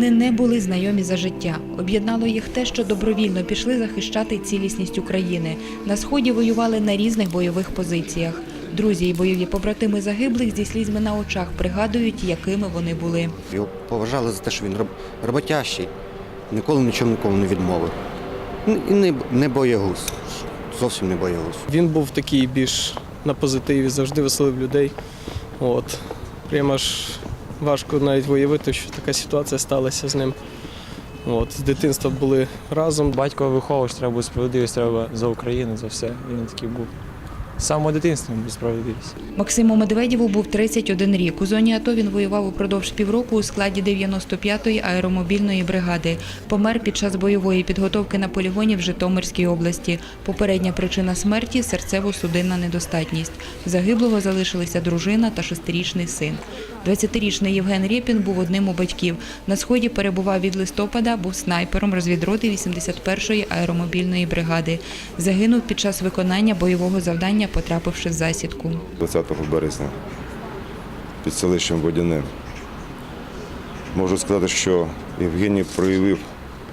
разом за життя. Об'єднало їх те, що добровільно пішли захищати цілісність України. На сході воювали на різних бойових позиціях. Друзі і бойові побратими загиблих зі слізьми на очах пригадують, якими вони були. Його поважали за те, що він роб- роботящий, ніколи нічого нікому не відмовив. І не, не боягуз. Зовсім не боягуз. Він був такий більш на позитиві, завжди веселив людей. От. Прямо аж важко навіть виявити, що така ситуація сталася з ним. От. З дитинства були разом. Батько виховував, треба бути справедливість, треба за Україну, за все. І він такий був. З самого дитинства був справедливість. Максиму Медведєву був 31 рік. У зоні АТО він воював упродовж півроку у складі 95-ї аеромобільної бригади. Помер під час бойової підготовки на полігоні в Житомирській області. Попередня причина смерті серцево-судинна недостатність. Загиблого залишилися дружина та шестирічний син. 20-річний Євген Рєпін був одним у батьків. На сході перебував від листопада, був снайпером розвідроти 81-ї аеромобільної бригади. Загинув під час виконання бойового завдання, потрапивши в засідку. 20 березня під селищем Водяне. Можу сказати, що Євгеній проявив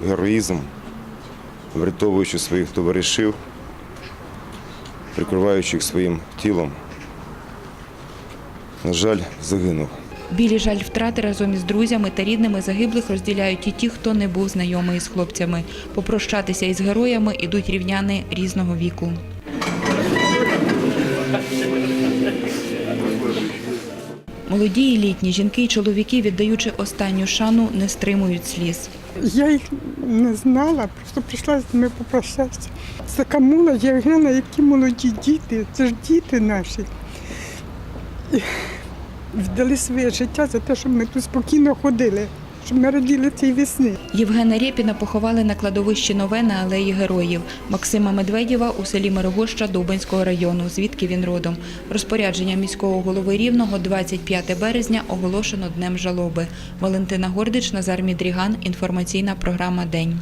героїзм, врятовуючи своїх товаришів, прикриваючи їх своїм тілом. На жаль, загинув. Білі жаль втрати разом із друзями та рідними загиблих розділяють і ті, хто не був знайомий з хлопцями. Попрощатися із героями ідуть рівняни різного віку. Молоді і літні жінки і чоловіки, віддаючи останню шану, не стримують сліз. Я їх не знала, просто прийшла з ними попрощатися. Це така молодь, Євгена, які молоді діти, це ж діти наші. Віддали своє життя за те, щоб ми тут спокійно ходили, щоб ми раділи цій весні. Євгена Рєпіна поховали на кладовищі Нове на алеї Героїв. Максима Медведєва у селі Мирогоща Дубенського району, звідки він родом. Розпорядження міського голови Рівного 25 березня оголошено Днем жалоби. Валентина Гордич, Назар Мідріган. Інформаційна програма День.